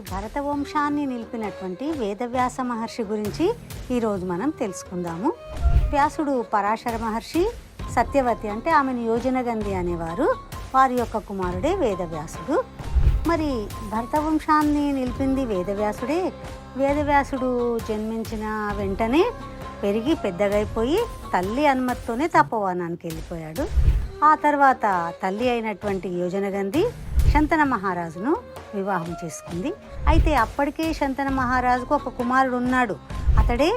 భరత వంశాన్ని నిలిపినటువంటి వేదవ్యాస మహర్షి గురించి ఈరోజు మనం తెలుసుకుందాము. వ్యాసుడు పరాశర మహర్షి సత్యవతి అంటే ఆమెను యోజనగంధి అనేవారు. వారి యొక్క కుమారుడే వేదవ్యాసుడు. మరి భరత వంశాన్ని నిలిపింది వేదవ్యాసుడే. వేదవ్యాసుడు జన్మించిన వెంటనే పెరిగి పెద్దగైపోయి తల్లి అనుమతితోనే తపోవనానికి వెళ్ళిపోయాడు. ఆ తర్వాత తల్లి అయినటువంటి యోజనగంధి శంతన మహారాజును వివాహం చేసుకుంది. అయితే అప్పటికే శంతన మహారాజుకు ఒక కుమారుడు ఉన్నాడు. అతడే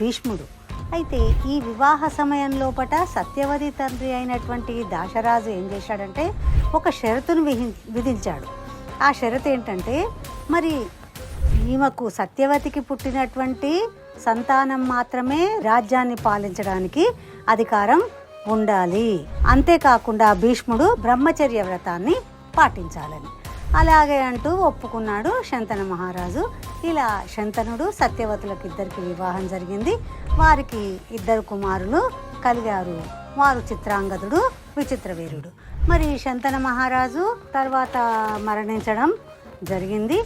భీష్ముడు. అయితే ఈ వివాహ సమయం లోపట సత్యవతి తండ్రి అయినటువంటి దాశరాజు ఏం చేశాడంటే ఒక షరతును విహి విధించాడు. ఆ షరతు ఏంటంటే మరి ఈమెకు సత్యవతికి పుట్టినటువంటి సంతానం మాత్రమే రాజ్యాన్ని పాలించడానికి అధికారం ఉండాలి. అంతేకాకుండా భీష్ముడు బ్రహ్మచర్య వ్రతాన్ని పాటించాలని. అలాగే అంటూ ఒప్పుకున్నాడు శంతన మహారాజు. ఇలా శంతనుడు సత్యవతులకు ఇద్దరికి వివాహం జరిగింది. వారికి ఇద్దరు కుమారులు కలిగారు. వారు చిత్రాంగదుడు విచిత్రవీరుడు మరి శంతన మహారాజు తర్వాత మరణించడం జరిగింది.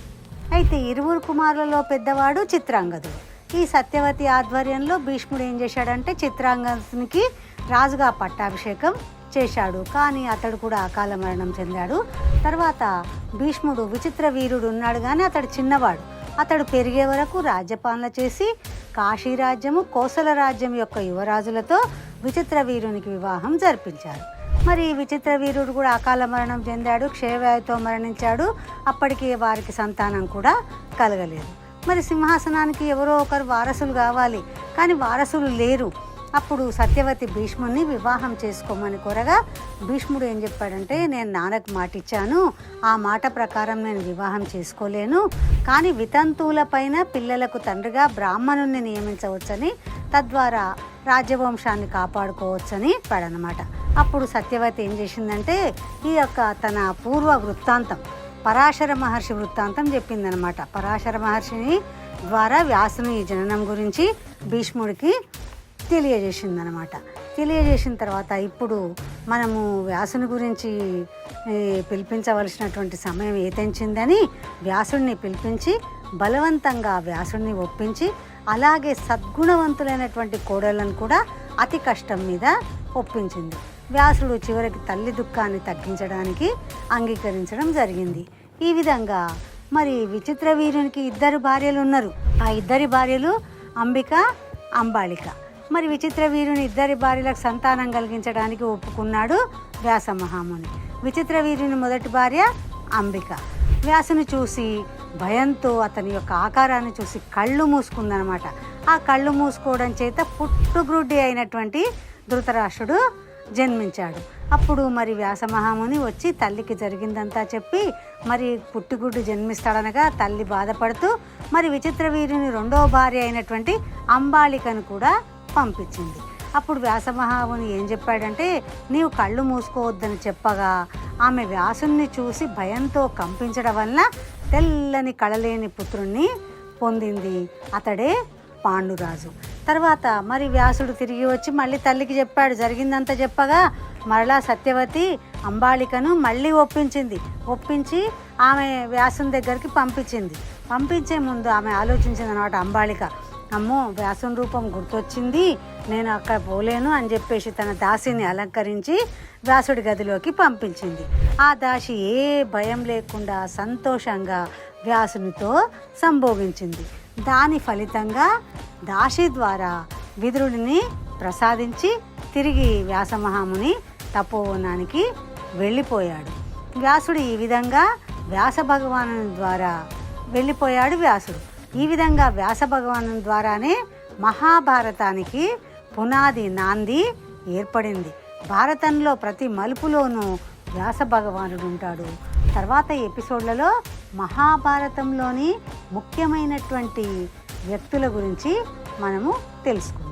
అయితే ఇరువురు కుమారులలో పెద్దవాడు చిత్రాంగదుడు. ఈ సత్యవతి ఆధ్వర్యంలో భీష్ముడు ఏం చేశాడంటే చిత్రాంగదునికి రాజుగా పట్టాభిషేకం చేశాడు. కానీ అతడు కూడా అకాల మరణం చెందాడు. తర్వాత భీష్ముడు విచిత్ర వీరుడు ఉన్నాడు కానీ అతడు చిన్నవాడు. అతడు పెరిగే వరకు రాజ్యపాలన చేసి కాశీ రాజ్యము కోసల రాజ్యం యొక్క యువరాజులతో విచిత్ర వీరునికి వివాహం జరిపించారు మరి విచిత్ర వీరుడు కూడా అకాల మరణం చెందాడు క్షయవ్యాధితో మరణించాడు. అప్పటికి వారికి సంతానం కూడా కలగలేదు. మరి సింహాసనానికి ఎవరో ఒకరు వారసులు కావాలి. కానీ వారసులు లేరు. అప్పుడు సత్యవతి భీష్ముడిని వివాహం చేసుకోమని కోరగా భీష్ముడు ఏం చెప్పాడంటే నేను నాన్నకు మాట ఇచ్చాను ఆ మాట ప్రకారం నేను వివాహం చేసుకోలేను కానీ వితంతువుల పైన పిల్లలకు తండ్రిగా బ్రాహ్మణుణ్ణి నియమించవచ్చని తద్వారా రాజ్యవంశాన్ని కాపాడుకోవచ్చని పడనమాట అప్పుడు సత్యవతి ఏం చేసిందంటే ఈ యొక్క తన పూర్వ వృత్తాంతం పరాశర మహర్షి వృత్తాంతం చెప్పిందనమాట పరాశర మహర్షిని ద్వారా వ్యాసుని జననం గురించి భీష్ముడికి తెలియజేసిందనమాట. తెలియజేసిన తర్వాత ఇప్పుడు మనము వ్యాసుని గురించి పిలిపించవలసినటువంటి సమయం ఏతెంచిందని వ్యాసుడిని పిలిపించి బలవంతంగా వ్యాసుడిని ఒప్పించి అలాగే సద్గుణవంతులైనటువంటి కోడళ్ళను కూడా అతి కష్టం మీద ఒప్పించింది. వ్యాసుడు చివరికి తల్లి దుఃఖాన్ని తగ్గించడానికి అంగీకరించడం జరిగింది. ఈ విధంగా మరి విచిత్ర వీరునికి ఇద్దరు భార్యలు ఉన్నారు ఆ ఇద్దరి భార్యలు అంబిక అంబాళిక మరి విచిత్ర వీరుని ఇద్దరి భార్యలకు సంతానం కలిగించడానికి ఒప్పుకున్నాడు వ్యాస మహాముని. విచిత్ర వీరుని మొదటి భార్య అంబిక. వ్యాసుని చూసి భయంతో అతని యొక్క ఆకారాన్ని చూసి కళ్ళు మూసుకుందనమాట. ఆ కళ్ళు మూసుకోవడం చేత పుట్టుగ్రుడ్డి అయినటువంటి ధృతరాష్ట్రుడు జన్మించాడు. అప్పుడు మరి వ్యాస మహాముని వచ్చి తల్లికి జరిగిందంతా చెప్పి మరి పుట్టుగుడ్డు జన్మిస్తాడనగా తల్లి బాధపడుతూ మరి విచిత్ర వీరుని రెండవ భార్య అయినటువంటి అంబాళికను కూడా పంపించింది. అప్పుడు వ్యాసమహాముని ఏం చెప్పాడంటే నీవు కళ్ళు మూసుకోవద్దని చెప్పగా ఆమె వ్యాసుని చూసి భయంతో కంపించడం వల్ల తెల్లని కళలేని పుత్రుణ్ణి పొందింది. అతడే పాండురాజు. తర్వాత మరి వ్యాసుడు తిరిగి వచ్చి మళ్ళీ తల్లికి చెప్పాడు. జరిగిందంతా చెప్పగా మరలా సత్యవతి అంబాళికను మళ్ళీ ఒప్పించింది. ఒప్పించి ఆమె వ్యాసుని దగ్గరికి పంపించింది. పంపించే ముందు ఆమె ఆలోచించింది అనమాట అంబాళిక అమ్మో వ్యాసుని రూపం గుర్తొచ్చింది నేను అక్కడ పోలేను అని చెప్పేసి తన దాసిని అలంకరించి వ్యాసుడి గదిలోకి పంపించింది. ఆ దాసి ఏ భయం లేకుండా సంతోషంగా వ్యాసునితో సంభోగించింది. దాని ఫలితంగా దాసి ద్వారా విదురుడిని ప్రసాదించి తిరిగి వ్యాసమహాముని తపోవనానికి వెళ్ళిపోయాడు. వ్యాసుడు ఈ విధంగా వ్యాస భగవాను ద్వారా వెళ్ళిపోయాడు వ్యాసుడు. ఈ విధంగా వ్యాస భగవాను ద్వారానే మహాభారతానికి పునాది నాంది ఏర్పడింది. భారతంలో ప్రతి మలుపులోనూ వ్యాస భగవానుడు ఉంటాడు. తర్వాత ఎపిసోడ్లలో మహాభారతంలోని ముఖ్యమైనటువంటి వ్యక్తుల గురించి మనము తెలుసుకుందాం.